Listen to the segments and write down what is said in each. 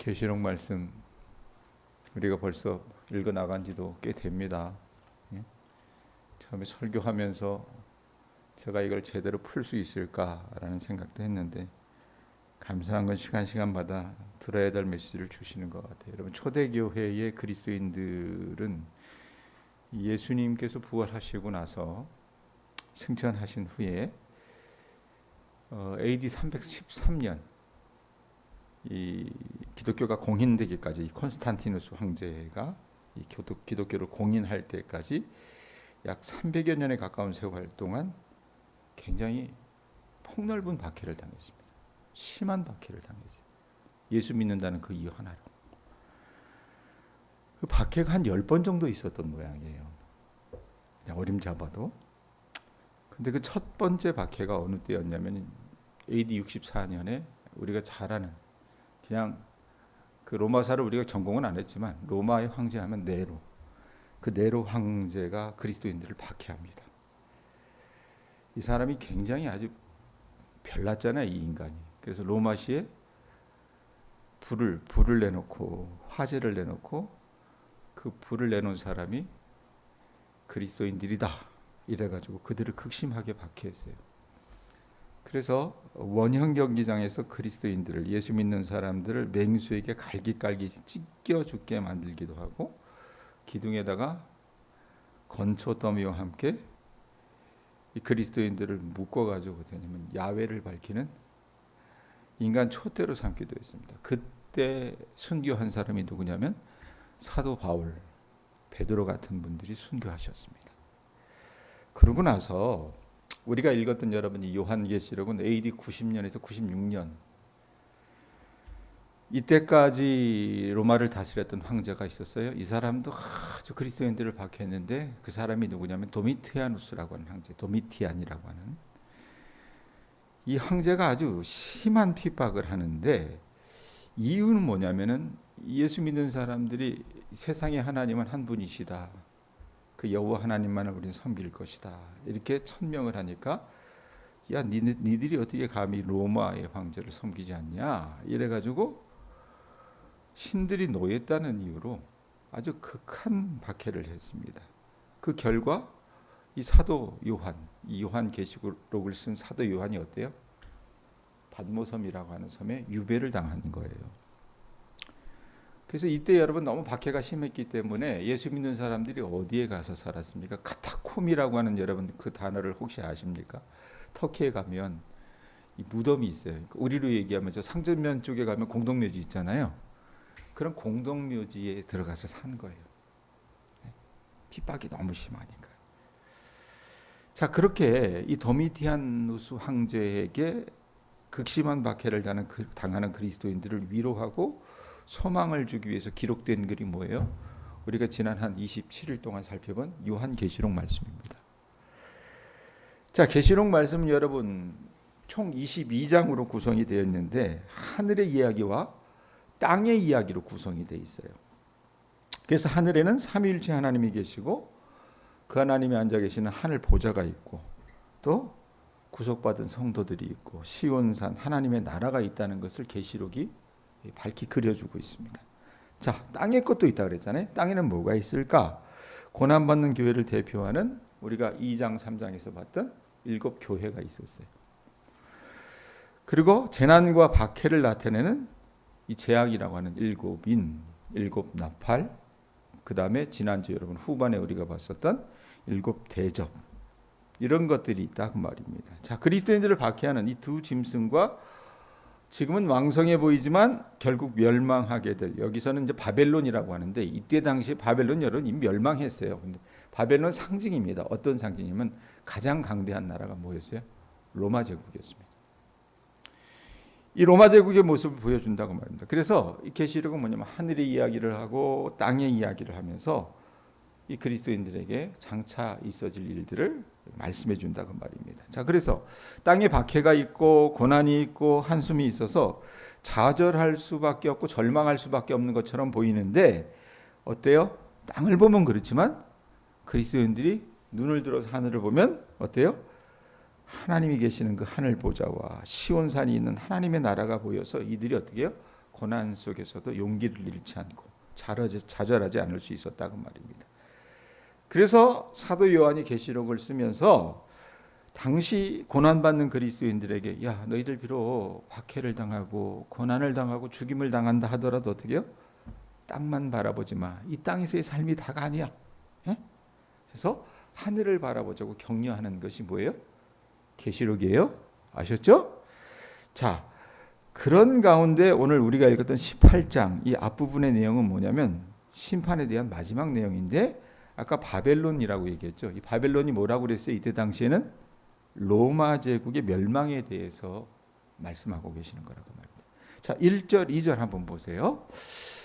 계시록 말씀 우리가 벌써 읽어 나간 지도 꽤 됩니다. 예? 처음에 설교하면서 제가 이걸 제대로 풀 수 있을까라는 생각도 했는데 감사한 건 시간 시간마다 들어야 될 메시지를 주시는 것 같아요. 여러분 초대교회의 그리스도인들은 예수님께서 부활하시고 나서 승천하신 후에 어, AD 313년 이 기독교가 공인되기까지 이 콘스탄티누스 황제가 이 기독, 기독교를 공인할 때까지 약 300여 년에 가까운 세월 동안 굉장히 폭넓은 박해를 당했습니다. 심한 박해를 당했어요. 예수 믿는다는 그 이유 하나로. 그 박해가 한 10번 정도 있었던 모양이에요. 그냥 어림잡아도. 근데 그 첫 번째 박해가 어느 때였냐면 AD 64년에 우리가 잘 아는 그냥 그 로마사를 우리가 전공은 안 했지만 로마의 황제 하면 네로. 그 네로 황제가 그리스도인들을 박해합니다. 이 사람이 굉장히 아주 별났잖아요, 이 인간이. 그래서 로마시에 불을 불을 내놓고 화재를 내놓고 그 불을 내놓은 사람이 그리스도인들이다 이래가지고 그들을 극심하게 박해했어요. 그래서 원형 경기장에서 그리스도인들을 예수 믿는 사람들을 맹수에게 갈기갈기 찢겨 죽게 만들기도 하고 기둥에다가 건초 더미와 함께 이 그리스도인들을 묶어 가지고 되냐면 야외를 밝히는 인간 촛대로 삼기도 했습니다. 그때 순교한 사람이 누구냐면 사도 바울, 베드로 같은 분들이 순교하셨습니다. 그러고 나서 우리가 읽었던 여러분이 요한계시록은 AD 90년에서 96년 이때까지 로마를 다스렸던 황제가 있었어요. 이 사람도 아주 그리스도인들을 박해했는데 그 사람이 누구냐면 도미티아누스라고 하는 황제, 도미티안이라고 하는 이 황제가 아주 심한 핍박을 하는데 이유는 뭐냐면은 예수 믿는 사람들이 세상의 하나님은 한 분이시다. 그 여호와 하나님만을 우리는 섬길 것이다. 이렇게 천명을 하니까 야 니, 니들이 어떻게 감히 로마의 황제를 섬기지 않냐 이래 가지고 신들이 노였다는 이유로 아주 극한 박해를 했습니다. 그 결과 이 사도 요한, 이 요한 계시록을 쓴 사도 요한이 어때요? 받모섬이라고 하는 섬에 유배를 당한 거예요. 그래서 이때 여러분 너무 박해가 심했기 때문에 예수 믿는 사람들이 어디에 가서 살았습니까? 카타콤이라고 하는 여러분 그 단어를 혹시 아십니까? 터키에 가면 이 무덤이 있어요. 우리로 얘기하면 저 상전면 쪽에 가면 공동묘지 있잖아요. 그런 공동묘지에 들어가서 산 거예요. 네? 핍박이 너무 심하니까. 자 그렇게 이 도미티안누스 황제에게 극심한 박해를 당하는 그리스도인들을 위로하고 소망을 주기 위해서 기록된 글이 뭐예요? 우리가 지난 한 27일 동안 살펴본 요한 계시록 말씀입니다. 자, 계시록 말씀 여러분 총 22장으로 구성이 되어 있는데 하늘의 이야기와 땅의 이야기로 구성이 되어 있어요. 그래서 하늘에는 삼위일체 하나님이 계시고 그 하나님이 앉아 계시는 하늘 보좌가 있고 또 구속받은 성도들이 있고 시온산 하나님의 나라가 있다는 것을 계시록이 밝히 그려주고 있습니다. 자, 땅의 것도 있다 그랬잖아요. 땅에는 뭐가 있을까? 고난 받는 교회를 대표하는 우리가 2장 3장에서 봤던 일곱 교회가 있었어요. 그리고 재난과 박해를 나타내는 이 재앙이라고 하는 일곱 인, 일곱 나팔, 그 다음에 지난주 여러분 후반에 우리가 봤었던 일곱 대접 이런 것들이 있다 그 말입니다. 자 그리스도인들을 박해하는 이 두 짐승과 지금은 왕성해 보이지만 결국 멸망하게 될 여기서는 이제 바벨론이라고 하는데 이때 당시 바벨론 여러분 이미 멸망했어요. 근데 바벨론 상징입니다. 어떤 상징이면 가장 강대한 나라가 뭐였어요? 로마 제국이었습니다. 이 로마 제국의 모습을 보여준다고 말입니다. 그래서 이 계시록은 뭐냐면 하늘의 이야기를 하고 땅의 이야기를 하면서 이 그리스도인들에게 장차 있어질 일들을 말씀해 준다고 말입니다. 자, 그래서 땅에 박해가 있고 고난이 있고 한숨이 있어서 좌절할 수밖에 없고 절망할 수밖에 없는 것처럼 보이는데 어때요? 땅을 보면 그렇지만 그리스도인들이 눈을 들어서 하늘을 보면 어때요? 하나님이 계시는 그 하늘 보좌와 시온산이 있는 하나님의 나라가 보여서 이들이 어떻게 해요? 고난 속에서도 용기를 잃지 않고 좌절하지 않을 수 있었다고 말입니다. 그래서 사도 요한이 계시록을 쓰면서 당시 고난받는 그리스도인들에게 야 너희들 비록 박해를 당하고 고난을 당하고 죽임을 당한다 하더라도 어떻게요? 땅만 바라보지 마. 이 땅에서의 삶이 다가 아니야. 예? 그래서 하늘을 바라보자고 격려하는 것이 뭐예요? 계시록이에요. 아셨죠? 자, 그런 가운데 오늘 우리가 읽었던 18장 이 앞부분의 내용은 뭐냐면 심판에 대한 마지막 내용인데 아까 바벨론이라고 얘기했죠. 이 바벨론이 뭐라고 그랬어요? 이때 당시에는 로마 제국의 멸망에 대해서 말씀하고 계시는 거라고 말입니다. 자, 1절, 2절 한번 보세요.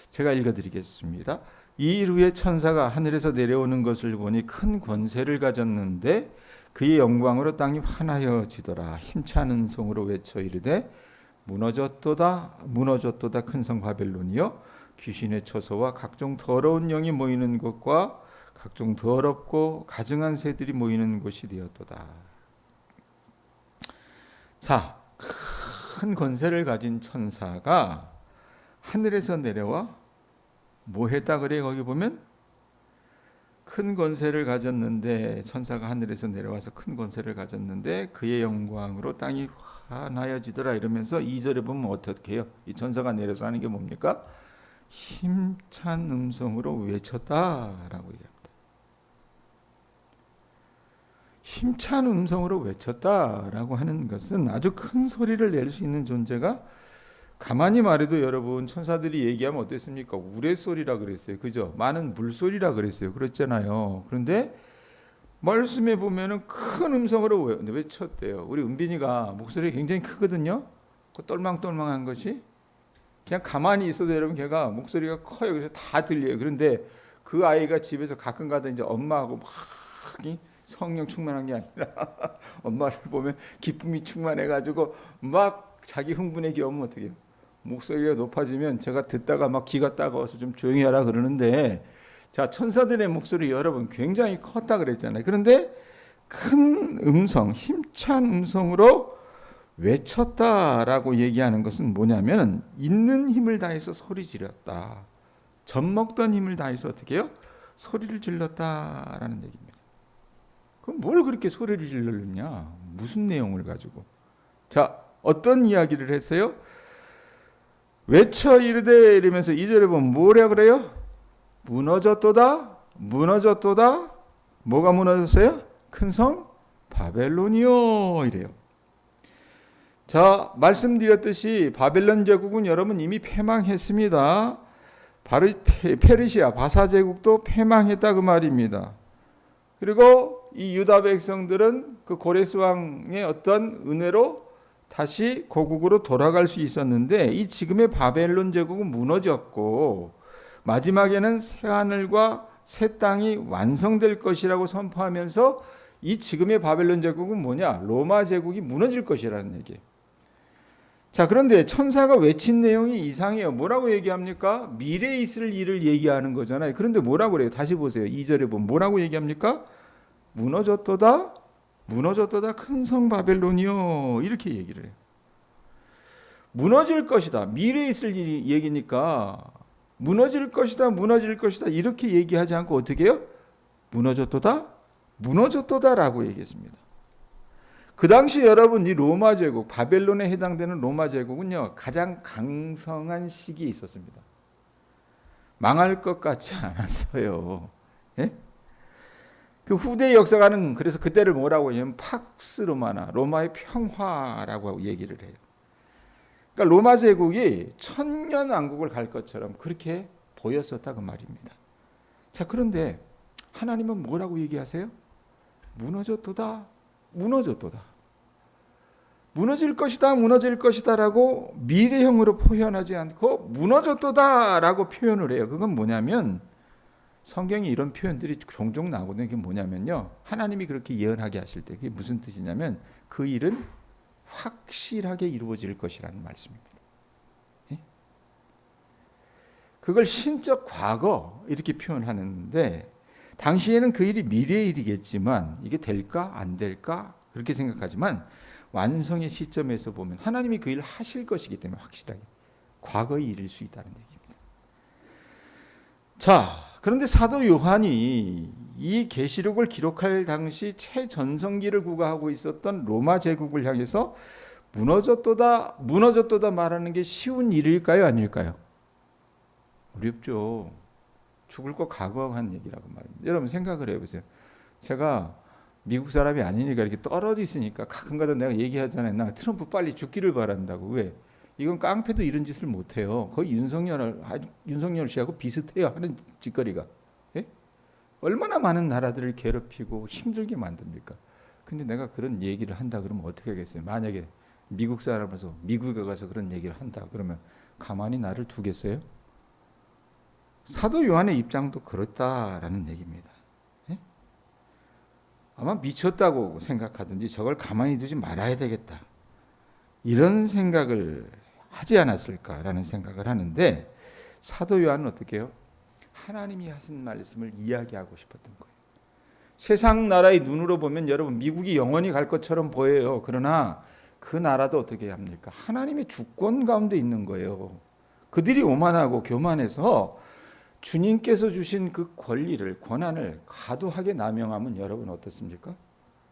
제가 읽어 드리겠습니다. 이 후에 천사가 하늘에서 내려오는 것을 보니 큰 권세를 가졌는데 그의 영광으로 땅이 환하여지더라. 힘차는 성으로 외쳐 이르되 무너졌도다 무너졌도다 큰 성 바벨론이여 귀신의 처소와 각종 더러운 영이 모이는 곳과 각종 더럽고 가증한 새들이 모이는 곳이 되었도다. 자, 큰 권세를 가진 천사가 하늘에서 내려와 뭐 했다 그래 거기 보면 큰 권세를 가졌는데 천사가 하늘에서 내려와서 큰 권세를 가졌는데 그의 영광으로 땅이 환하여지더라 이러면서 2절에 보면 어떻게 해요? 이 천사가 내려서 하는 게 뭡니까? 힘찬 음성으로 외쳤다라고 얘기합니다. 힘찬 음성으로 외쳤다라고 하는 것은 아주 큰 소리를 낼 수 있는 존재가 가만히 말해도 여러분 천사들이 얘기하면 어땠습니까? 우레소리라 그랬어요. 그죠? 많은 물소리라 그랬어요. 그랬잖아요. 그런데 말씀에 보면은 큰 음성으로 외쳤대요. 우리 은빈이가 목소리가 굉장히 크거든요. 그 똘망똘망한 것이 그냥 가만히 있어도 여러분 걔가 목소리가 커요. 그래서 다 들려요. 그런데 그 아이가 집에서 가끔 가다 이제 엄마하고 막 성령 충만한 게 아니라 엄마를 보면 기쁨이 충만해 가지고 막 자기 흥분에 겨우면 어떻게 해요? 목소리가 높아지면 제가 듣다가 막 귀가 따가워서 좀 조용히 하라 그러는데 자 천사들의 목소리 여러분 굉장히 컸다 그랬잖아요. 그런데 큰 음성, 힘찬 음성으로 외쳤다라고 얘기하는 것은 뭐냐면 있는 힘을 다해서 소리 지렀다. 젖먹던 힘을 다해서 어떻게 해요? 소리를 질렀다라는 얘기입니다. 그럼 뭘 그렇게 소리를 질렀냐? 무슨 내용을 가지고? 자, 어떤 이야기를 했어요? 외쳐 이르되 이러면서 2절에 보면 뭐라 그래요? 무너졌도다 무너졌도다 뭐가 무너졌어요? 큰 성 바벨론이요 이래요. 자 말씀드렸듯이 바벨론 제국은 여러분 이미 패망했습니다. 바로 페르시아 바사 제국도 패망했다 그 말입니다. 그리고 이 유다 백성들은 그 고레스 왕의 어떤 은혜로 다시 고국으로 돌아갈 수 있었는데 이 지금의 바벨론 제국은 무너졌고 마지막에는 새 하늘과 새 땅이 완성될 것이라고 선포하면서 이 지금의 바벨론 제국은 뭐냐? 로마 제국이 무너질 것이라는 얘기예요. 자, 그런데 천사가 외친 내용이 이상해요. 뭐라고 얘기합니까? 미래에 있을 일을 얘기하는 거잖아요. 그런데 뭐라고 그래요? 다시 보세요. 2절에 보면 뭐라고 얘기합니까? 무너졌도다 무너졌도다 큰 성 바벨론이요 이렇게 얘기를 해요. 무너질 것이다. 미래에 있을 얘기니까 무너질 것이다. 무너질 것이다. 이렇게 얘기하지 않고 어떻게 해요? 무너졌도다. 무너졌도다라고 얘기했습니다. 그 당시 여러분 이 로마 제국 바벨론에 해당되는 로마 제국은요 가장 강성한 시기에 있었습니다. 망할 것 같지 않았어요. 예? 그 후대 역사가는 그래서 그때를 뭐라고 하냐면 팍스 로마나 로마의 평화라고 얘기를 해요. 그러니까 로마 제국이 천년 왕국을 갈 것처럼 그렇게 보였었다 그 말입니다. 자 그런데 하나님은 뭐라고 얘기하세요? 무너졌도다, 무너졌도다. 무너질 것이다, 무너질 것이다라고 미래형으로 표현하지 않고 무너졌도다라고 표현을 해요. 그건 뭐냐면 성경에 이런 표현들이 종종 나오거든요. 그게 뭐냐면요. 하나님이 그렇게 예언하게 하실 때 그게 무슨 뜻이냐면 그 일은 확실하게 이루어질 것이라는 말씀입니다. 예? 그걸 신적 과거 이렇게 표현하는데 당시에는 그 일이 미래의 일이겠지만 이게 될까 안 될까 그렇게 생각하지만 완성의 시점에서 보면 하나님이 그 일을 하실 것이기 때문에 확실하게 과거의 일일 수 있다는 얘기입니다. 자, 그런데 사도 요한이 이 계시록을 기록할 당시 최전성기를 구가하고 있었던 로마 제국을 향해서 무너졌도다 무너졌도다 말하는 게 쉬운 일일까요, 아닐까요? 어렵죠. 죽을 거 각오한 얘기라고 말입니다. 여러분 생각을 해보세요. 제가 미국 사람이 아니니까 이렇게 떨어져 있으니까 가끔가다 내가 얘기하잖아요. 나 트럼프 빨리 죽기를 바란다고. 왜? 이건 깡패도 이런 짓을 못 해요. 거의 윤석열 윤석열 씨하고 비슷해요 하는 짓거리가. 예? 얼마나 많은 나라들을 괴롭히고 힘들게 만듭니까? 근데 내가 그런 얘기를 한다 그러면 어떻게 하겠어요? 만약에 미국 사람에서 미국에 가서 그런 얘기를 한다 그러면 가만히 나를 두겠어요? 사도 요한의 입장도 그렇다라는 얘기입니다. 예? 아마 미쳤다고 생각하든지 저걸 가만히 두지 말아야 되겠다. 이런 생각을 하지 않았을까라는 생각을 하는데 사도 요한은 어떻게 해요? 하나님이 하신 말씀을 이야기하고 싶었던 거예요. 세상 나라의 눈으로 보면 여러분 미국이 영원히 갈 것처럼 보여요. 그러나 그 나라도 어떻게 합니까? 하나님의 주권 가운데 있는 거예요. 그들이 오만하고 교만해서 주님께서 주신 그 권리를 권한을 과도하게 남용하면 여러분 어떻습니까?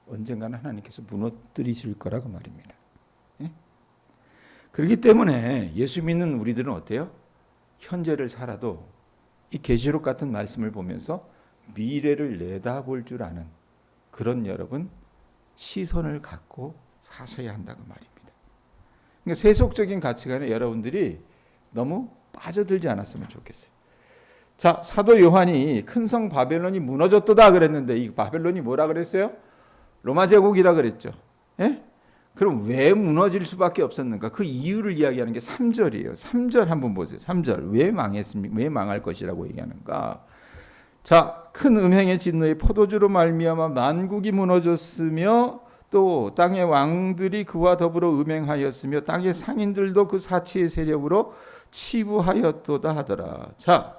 언젠가는 하나님께서 무너뜨리실 거라고 말입니다. 예? 그렇기 때문에 예수 믿는 우리들은 어때요? 현재를 살아도 이 계시록 같은 말씀을 보면서 미래를 내다볼 줄 아는 그런 여러분 시선을 갖고 사셔야 한다고 말입니다. 그러니까 세속적인 가치관에 여러분들이 너무 빠져들지 않았으면 좋겠어요. 자, 사도 요한이 큰 성 바벨론이 무너졌도다 그랬는데 이 바벨론이 뭐라 그랬어요? 로마 제국이라 그랬죠. 예? 그럼 왜 무너질 수밖에 없었는가? 그 이유를 이야기하는 게 3절이에요. 3절 한번 보세요. 3절. 왜 망했습니까? 왜 망할 것이라고 얘기하는가? 자, 큰 음행의 진노의 포도주로 말미암아 만국이 무너졌으며 또 땅의 왕들이 그와 더불어 음행하였으며 땅의 상인들도 그 사치의 세력으로 치부하였도다 하더라. 자,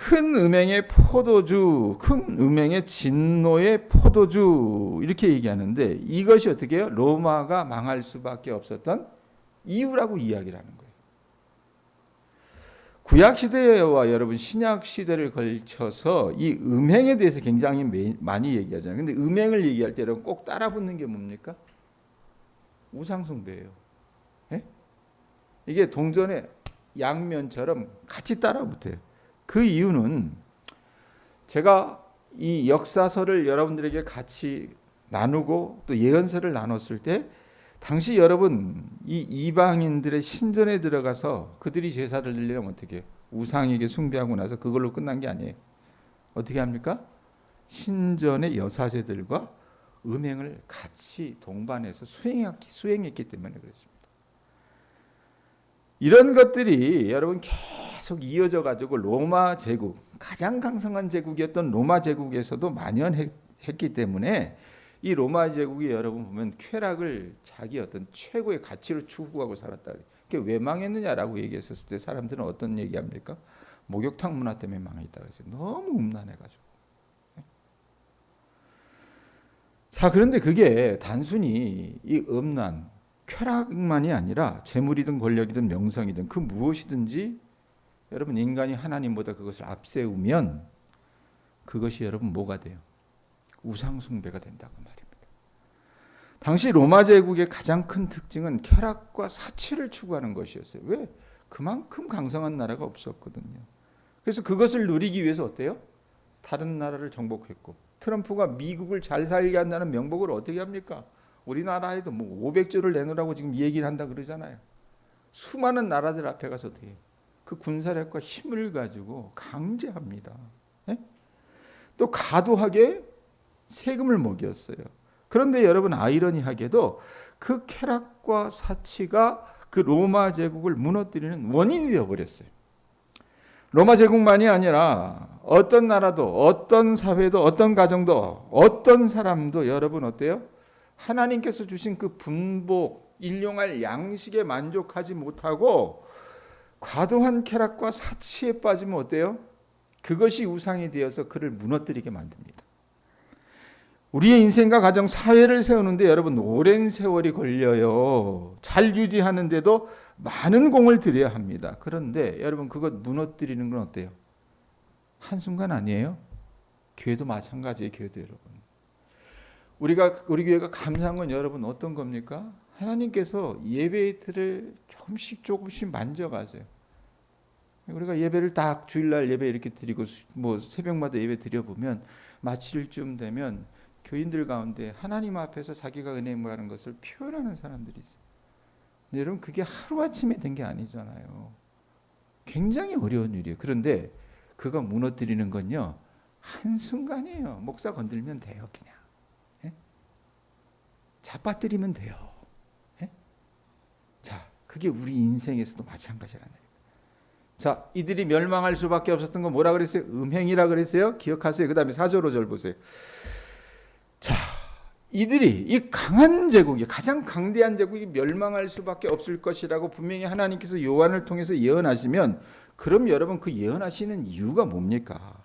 큰 음행의 포도주, 큰 음행의 진노의 포도주 이렇게 얘기하는데 이것이 어떻게 해요? 로마가 망할 수밖에 없었던 이유라고 이야기를 하는 거예요. 구약 시대와 여러분 신약 시대를 걸쳐서 이 음행에 대해서 굉장히 많이 얘기하잖아요. 근데 음행을 얘기할 때 여러분 꼭 따라붙는 게 뭡니까? 우상숭배예요. 예? 이게 동전의 양면처럼 같이 따라붙어요. 그 이유는 제가 이 역사서를 여러분들에게 같이 나누고 또 예언서를 나눴을 때 당시 여러분 이 이방인들의 신전에 들어가서 그들이 제사를 드리려면 어떻게 우상에게 숭배하고 나서 그걸로 끝난 게 아니에요. 어떻게 합니까? 신전의 여사제들과 음행을 같이 동반해서 수행했기, 수행했기 때문에 그렇습니다. 이런 것들이 여러분 계속 이어져 가지고 로마 제국 가장 강성한 제국이었던 로마 제국에서도 만연했기 때문에 이 로마 제국이 여러분 보면 쾌락을 자기 어떤 최고의 가치로 추구하고 살았다. 그게 왜 망했느냐라고 얘기했었을 때 사람들은 어떤 얘기합니까? 목욕탕 문화 때문에 망했다 그래서 너무 음란해가지고. 자 그런데 그게 단순히 이 음란 쾌락만이 아니라 재물이든 권력이든 명성이든 그 무엇이든지 여러분 인간이 하나님보다 그것을 앞세우면 그것이 여러분 뭐가 돼요? 우상 숭배가 된다고 말입니다. 당시 로마 제국의 가장 큰 특징은 쾌락과 사치를 추구하는 것이었어요. 왜? 그만큼 강성한 나라가 없었거든요. 그래서 그것을 누리기 위해서 어때요? 다른 나라를 정복했고 트럼프가 미국을 잘 살게 한다는 명목을 어떻게 합니까? 우리나라에도 뭐 500조를 내놓으라고 지금 얘기를 한다 그러잖아요. 수많은 나라들 앞에 가서 어떻게 해요? 그 군사력과 힘을 가지고 강제합니다. 네? 또 과도하게 세금을 먹였어요. 그런데 여러분 아이러니하게도 그 쾌락과 사치가 그 로마 제국을 무너뜨리는 원인이 되어 버렸어요. 로마 제국만이 아니라 어떤 나라도 어떤 사회도 어떤 가정도 어떤 사람도 여러분 어때요? 하나님께서 주신 그 분복 일용할 양식에 만족하지 못하고 과도한 쾌락과 사치에 빠지면 어때요? 그것이 우상이 되어서 그를 무너뜨리게 만듭니다. 우리의 인생과 가정, 사회를 세우는데 여러분 오랜 세월이 걸려요. 잘 유지하는데도 많은 공을 들여야 합니다. 그런데 여러분 그것 무너뜨리는 건 어때요? 한순간 아니에요? 교회도 마찬가지예요, 교회도 여러분. 우리가 우리 교회가 감사한 건 여러분 어떤 겁니까? 하나님께서 예배 이틀을 조금씩 조금씩 만져가세요. 우리가 예배를 딱 주일날 예배 이렇게 드리고 뭐 새벽마다 예배 드려 보면 마칠 쯤 되면 교인들 가운데 하나님 앞에서 자기가 은혜 모하는 것을 표현하는 사람들이 있어요. 근데 여러분 그게 하루 아침에 된 게 아니잖아요. 굉장히 어려운 일이에요. 그런데 그거 무너뜨리는 건요 한 순간이에요. 목사 건들면 돼요, 그냥. 예? 잡아뜨리면 돼요. 예? 자, 그게 우리 인생에서도 마찬가지라는 거예요. 자, 이들이 멸망할 수밖에 없었던 건 뭐라 그랬어요? 음행이라 그랬어요. 기억하세요. 그 다음에 4절 5절 보세요. 자, 이들이 이 강한 제국이 가장 강대한 제국이 멸망할 수밖에 없을 것이라고 분명히 하나님께서 요한을 통해서 예언하시면 그럼 여러분 그 예언하시는 이유가 뭡니까?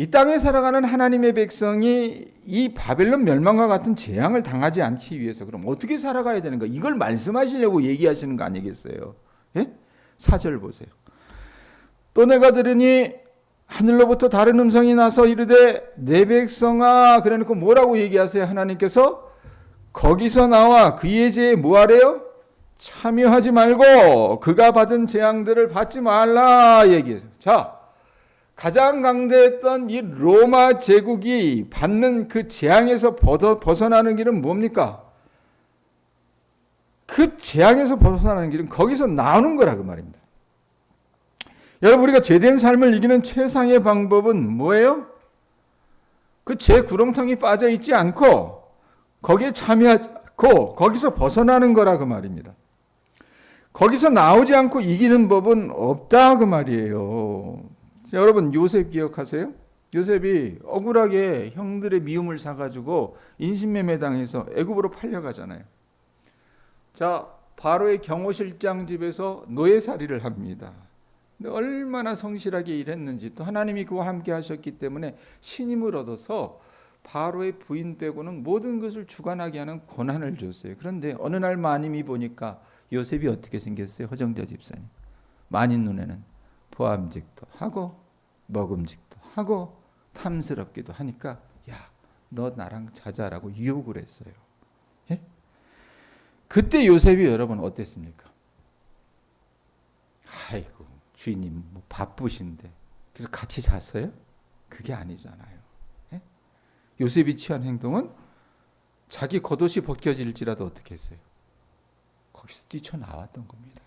예? 이 땅에 살아가는 하나님의 백성이 이 바벨론 멸망과 같은 재앙을 당하지 않기 위해서 그럼 어떻게 살아가야 되는가? 이걸 말씀하시려고 얘기하시는 거 아니겠어요? 예? 4절 보세요. 또 내가 들으니 하늘로부터 다른 음성이 나서 이르되 내 백성아 그래놓고 뭐라고 얘기하세요 하나님께서 거기서 나와 그의 죄에 뭐하래요? 참여하지 말고 그가 받은 재앙들을 받지 말라 얘기해요. 자 가장 강대했던 이 로마 제국이 받는 그 재앙에서 벗어나는 길은 뭡니까? 그 재앙에서 벗어나는 길은 거기서 나오는 거라 그 말입니다. 여러분 우리가 제된 삶을 이기는 최상의 방법은 뭐예요? 그제 구렁텅이 빠져 있지 않고 거기에 참여하고 거기서 벗어나는 거라 그 말입니다. 거기서 나오지 않고 이기는 법은 없다 그 말이에요. 자, 여러분 요셉 기억하세요? 요셉이 억울하게 형들의 미움을 사가지고 인신매매 당해서 애굽으로 팔려가잖아요. 자 바로의 경호실장 집에서 노예살이를 합니다. 얼마나 성실하게 일했는지 또 하나님이 그와 함께 하셨기 때문에 신임을 얻어서 바로의 부인 빼고는 모든 것을 주관하게 하는 권한을 줬어요. 그런데 어느 날 마님이 보니까 요셉이 어떻게 생겼어요? 허정자 집사님. 마님 눈에는 보암직도 하고 먹음직도 하고 탐스럽기도 하니까 야, 너 나랑 자자라고 유혹을 했어요. 예? 그때 요셉이 여러분 어땠습니까? 아이고 주인님 뭐 바쁘신데 그래서 같이 잤어요? 그게 아니잖아요. 예? 요셉이 취한 행동은 자기 겉옷이 벗겨질지라도 어떻게 했어요? 거기서 뛰쳐나왔던 겁니다.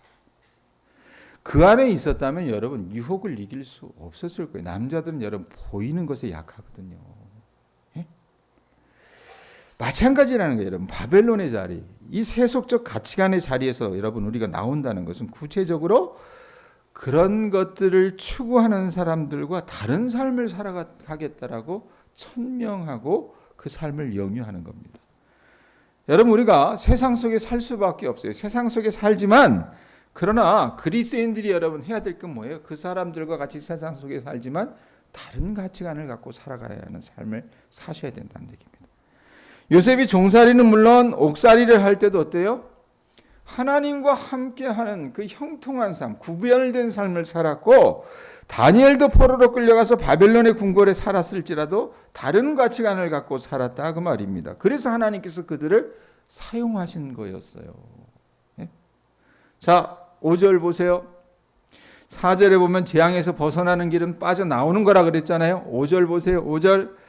그 안에 있었다면 여러분 유혹을 이길 수 없었을 거예요. 남자들은 여러분 보이는 것에 약하거든요. 예? 마찬가지라는 거예요, 여러분. 바벨론의 자리, 이 세속적 가치관의 자리에서 여러분 우리가 나온다는 것은 구체적으로 그런 것들을 추구하는 사람들과 다른 삶을 살아가겠다라고 천명하고 그 삶을 영유하는 겁니다. 여러분 우리가 세상 속에 살 수밖에 없어요. 세상 속에 살지만 그러나 그리스인들이 여러분 해야 될 건 뭐예요? 그 사람들과 같이 세상 속에 살지만 다른 가치관을 갖고 살아가야 하는 삶을 사셔야 된다는 얘기입니다. 요셉이 종살이는 물론 옥살이를 할 때도 어때요? 하나님과 함께하는 그 형통한 삶, 구별된 삶을 살았고 다니엘도 포로로 끌려가서 바벨론의 궁궐에 살았을지라도 다른 가치관을 갖고 살았다 그 말입니다. 그래서 하나님께서 그들을 사용하신 거였어요. 예? 자, 5절 보세요. 4절에 보면 재앙에서 벗어나는 길은 빠져나오는 거라 그랬잖아요. 5절 보세요. 5절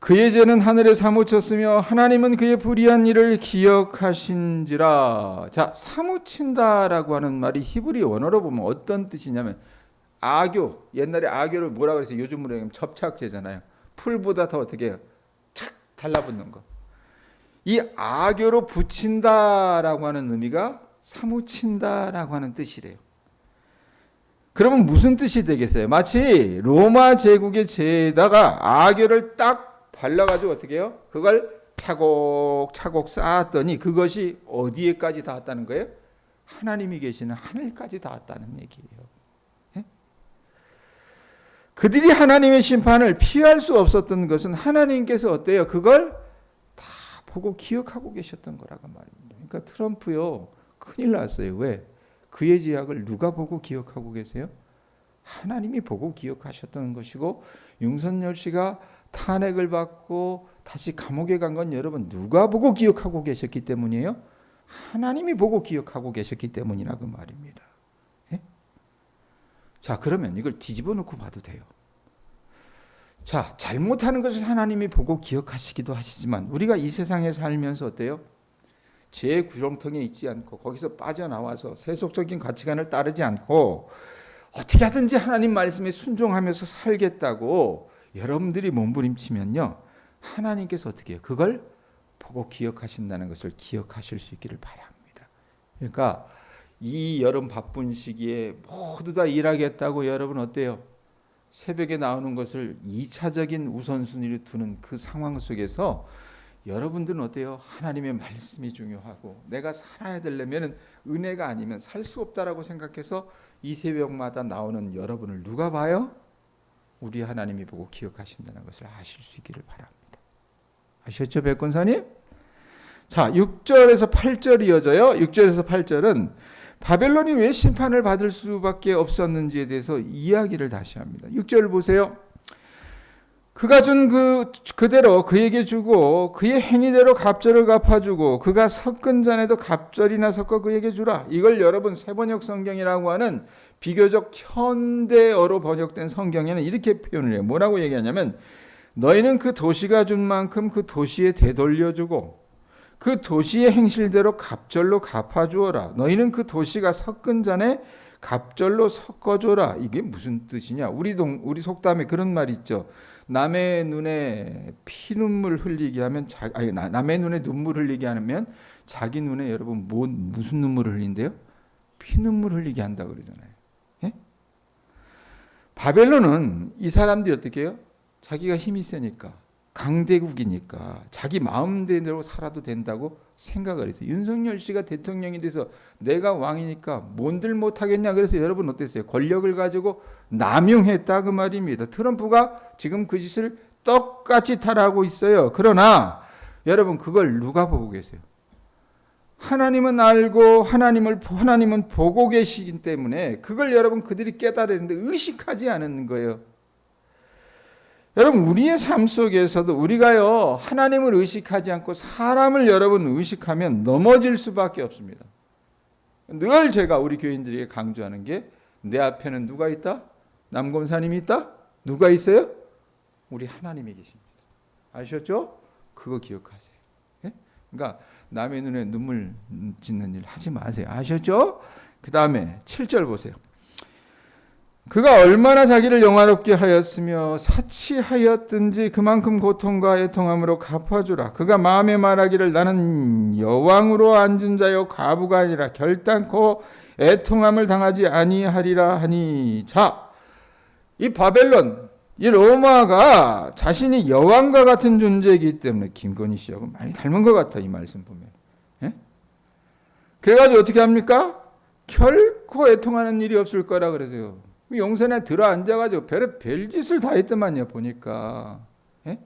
그의 죄는 하늘에 사무쳤으며 하나님은 그의 불의한 일을 기억하신지라. 자, 사무친다라고 하는 말이 히브리 원어로 보면 어떤 뜻이냐면 악교. 옛날에 악교를 뭐라 그랬어요? 요즘으로 얘기하면 접착제잖아요. 풀보다 더 어떻게 해요? 착 달라붙는 거. 이 악교로 붙인다라고 하는 의미가 사무친다라고 하는 뜻이래요. 그러면 무슨 뜻이 되겠어요? 마치 로마 제국의 죄에다가 악교를 딱 발라가지고 어떻게 해요? 그걸 차곡차곡 쌓았더니 그것이 어디에까지 닿았다는 거예요? 하나님이 계시는 하늘까지 닿았다는 얘기예요. 예? 그들이 하나님의 심판을 피할 수 없었던 것은 하나님께서 어때요? 그걸 다 보고 기억하고 계셨던 거라고 말입니다. 그러니까 트럼프요 큰일 났어요. 왜? 그의 제약을 누가 보고 기억하고 계세요? 하나님이 보고 기억하셨던 것이고 윤석열 씨가 탄핵을 받고 다시 감옥에 간 건 여러분 누가 보고 기억하고 계셨기 때문이에요? 하나님이 보고 기억하고 계셨기 때문이라고 말입니다. 예? 자, 그러면 이걸 뒤집어 놓고 봐도 돼요. 자, 잘못하는 것을 하나님이 보고 기억하시기도 하시지만 우리가 이 세상에 살면서 어때요? 죄의 구렁텅이에 있지 않고 거기서 빠져나와서 세속적인 가치관을 따르지 않고 어떻게 하든지 하나님 말씀에 순종하면서 살겠다고 여러분들이 몸부림치면요. 하나님께서 어떻게 해요? 그걸 보고 기억하신다는 것을 기억하실 수 있기를 바랍니다. 그러니까 이 여름 바쁜 시기에 모두 다 일하겠다고 여러분 어때요? 새벽에 나오는 것을 2차적인 우선순위로 두는 그 상황 속에서 여러분들은 어때요? 하나님의 말씀이 중요하고 내가 살아야 되려면 은혜가 아니면 살 수 없다라고 생각해서 이 새벽마다 나오는 여러분을 누가 봐요? 우리 하나님이 보고 기억하신다는 것을 아실 수 있기를 바랍니다. 아셨죠, 백권사님? 자, 6절에서 8절 이어져요. 6절에서 8절은 바벨론이 왜 심판을 받을 수밖에 없었는지에 대해서 이야기를 다시 합니다. 6절 보세요. 그가 준 그 그대로 그에게 주고 그의 행위대로 갑절을 갚아주고 그가 섞은 잔에도 갑절이나 섞어 그에게 주라. 이걸 여러분 세번역 성경이라고 하는 비교적 현대어로 번역된 성경에는 이렇게 표현을 해요. 뭐라고 얘기하냐면 너희는 그 도시가 준 만큼 그 도시에 되돌려주고 그 도시의 행실대로 갑절로 갚아주어라. 너희는 그 도시가 섞은 잔에 갑절로 섞어줘라. 이게 무슨 뜻이냐? 우리 동 우리 속담에 그런 말 있죠. 남의 눈에 피눈물 흘리게 하면 자, 아니 남의 눈에 눈물 흘리게 하면 자기 눈에 여러분 뭐 무슨 눈물을 흘린대요? 피눈물 흘리게 한다 그러잖아요. 예? 바벨론은 이 사람들이 어떻게 해요? 자기가 힘이 세니까 강대국이니까 자기 마음대로 살아도 된다고 생각을 했어요. 윤석열 씨가 대통령이 돼서 내가 왕이니까 뭔들 못하겠냐 그래서 여러분 어땠어요? 권력을 가지고 남용했다 그 말입니다. 트럼프가 지금 그 짓을 똑같이 탈하고 있어요. 그러나 여러분 그걸 누가 보고 계세요? 하나님은 알고 하나님을 하나님은 보고 계시기 때문에 그걸 여러분 그들이 깨달았는데 의식하지 않은 거예요. 여러분 우리의 삶 속에서도 우리가요 하나님을 의식하지 않고 사람을 여러분 의식하면 넘어질 수밖에 없습니다. 늘 제가 우리 교인들에게 강조하는 게 내 앞에는 누가 있다? 남검사님이 있다? 누가 있어요? 우리 하나님이 계십니다. 아셨죠? 그거 기억하세요. 예? 그러니까 남의 눈에 눈물 짓는 일 하지 마세요. 아셨죠? 그 다음에 7절 보세요. 그가 얼마나 자기를 영화롭게 하였으며 사치하였든지 그만큼 고통과 애통함으로 갚아주라. 그가 마음에 말하기를 나는 여왕으로 앉은 자요 과부가 아니라 결단코 애통함을 당하지 아니하리라 하니 자, 이 바벨론, 이 로마가 자신이 여왕과 같은 존재이기 때문에 김건희 씨하고 많이 닮은 것 같아 이 말씀 보면. 예? 그래가지고 어떻게 합니까? 결코 애통하는 일이 없을 거라 그러세요. 용선에 들어 앉아가지고 별의 별짓을 다 했더만요 보니까 예?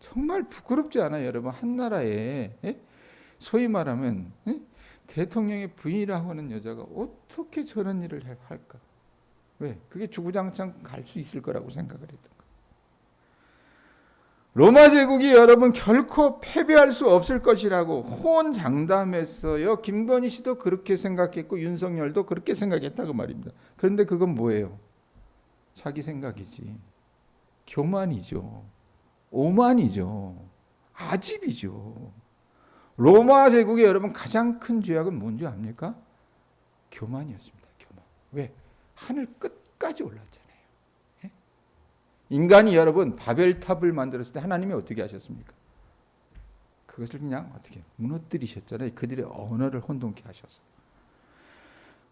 정말 부끄럽지 않아요 여러분 한 나라에 예? 소위 말하면 예? 대통령의 부인이라고 하는 여자가 어떻게 저런 일을 할까 왜 그게 주구장창 갈 수 있을 거라고 생각을 했던 로마 제국이 여러분 결코 패배할 수 없을 것이라고 호언장담했어요. 김건희 씨도 그렇게 생각했고 윤석열도 그렇게 생각했다고 말입니다. 그런데 그건 뭐예요? 자기 생각이지. 교만이죠. 오만이죠. 아집이죠. 로마 제국의 여러분 가장 큰 죄악은 뭔지 압니까? 교만이었습니다. 교만. 왜? 하늘 끝까지 올랐잖아요. 예? 인간이 여러분 바벨탑을 만들었을 때 하나님이 어떻게 하셨습니까? 그것을 그냥 어떻게 무너뜨리셨잖아요. 그들의 언어를 혼돈케 하셔서.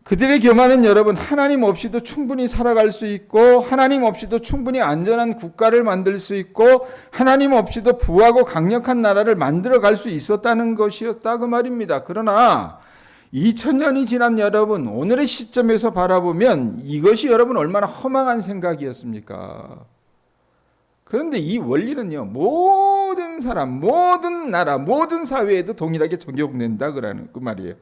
그들의 교만은 여러분 하나님 없이도 충분히 살아갈 수 있고 하나님 없이도 충분히 안전한 국가를 만들 수 있고 하나님 없이도 부하고 강력한 나라를 만들어 갈 수 있었다는 것이었다 그 말입니다. 그러나 2000년이 지난 여러분, 오늘의 시점에서 바라보면 이것이 여러분 얼마나 허망한 생각이었습니까? 그런데 이 원리는요, 모든 사람, 모든 나라, 모든 사회에도 동일하게 적용된다 그라는 그 말이에요.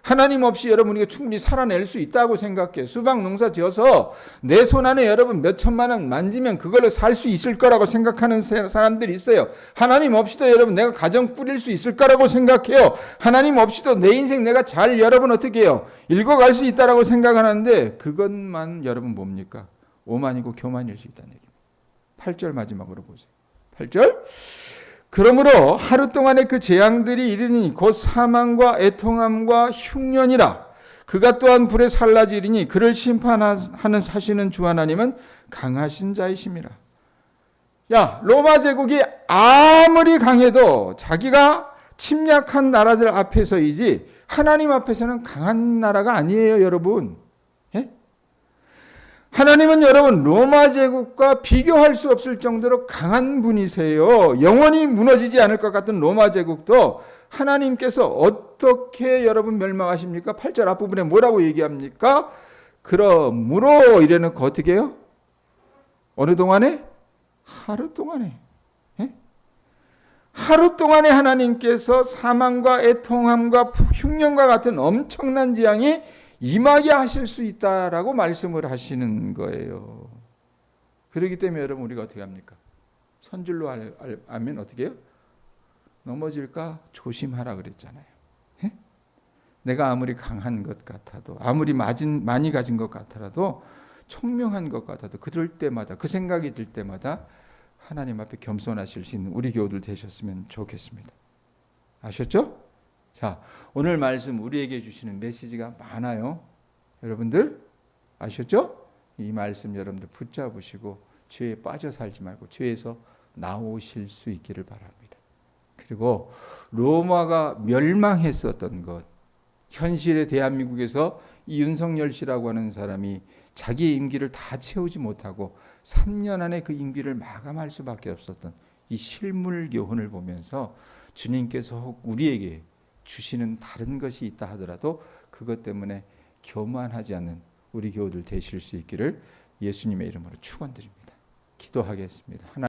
하나님 없이 여러분 우리가 충분히 살아낼 수 있다고 생각해. 수박 농사 지어서 내 손 안에 여러분 몇 천만 원 만지면 그걸로 살 수 있을 거라고 생각하는 사람들이 있어요. 하나님 없이도 여러분 내가 가정 꾸릴 수 있을 거라고 생각해요. 하나님 없이도 내 인생 내가 잘 여러분 어떻게 해요? 읽어갈 수 있다라고 생각하는데 그것만 여러분 뭡니까? 오만이고 교만일 수 있다는 얘기입니다. 8절 마지막으로 보세요. 8절 그러므로 하루 동안의 그 재앙들이 이르니 곧 사망과 애통함과 흉년이라 그가 또한 불에 살라지리니 그를 심판하는 사시는 주 하나님은 강하신 자이심이라. 야 로마 제국이 아무리 강해도 자기가 침략한 나라들 앞에서이지 하나님 앞에서는 강한 나라가 아니에요, 여러분. 예? 하나님은 여러분 로마 제국과 비교할 수 없을 정도로 강한 분이세요. 영원히 무너지지 않을 것 같은 로마 제국도 하나님께서 어떻게 여러분 멸망하십니까? 8절 앞부분에 뭐라고 얘기합니까? 그러므로 이래놓고 어떻게 해요? 어느 동안에? 하루 동안에. 예? 하루 동안에 하나님께서 사망과 애통함과 흉년과 같은 엄청난 재앙이 임하게 하실 수 있다라고 말씀을 하시는 거예요. 그렇기 때문에 여러분 우리가 어떻게 합니까? 선줄로 알, 알, 알면 어떻게 해요? 넘어질까 조심하라 그랬잖아요. 예? 내가 아무리 강한 것 같아도 아무리 맞은, 많이 가진 것 같아도 총명한 것 같아도 그럴 때마다 그 생각이 들 때마다 하나님 앞에 겸손하실 수 있는 우리 교우들 되셨으면 좋겠습니다. 아셨죠? 자, 오늘 말씀 우리에게 주시는 메시지가 많아요. 여러분들 아셨죠? 이 말씀 여러분들 붙잡으시고 죄에 빠져 살지 말고 죄에서 나오실 수 있기를 바랍니다. 그리고 로마가 멸망했었던 것, 현실의 대한민국에서 이 윤석열 씨라고 하는 사람이 자기의 임기를 다 채우지 못하고 3년 안에 그 임기를 마감할 수밖에 없었던 이 실물 교훈을 보면서 주님께서 우리에게 주시는 다른 것이 있다 하더라도 그것 때문에 교만하지 않는 우리 교우들 되실 수 있기를 예수님의 이름으로 축원드립니다. 기도하겠습니다. 하나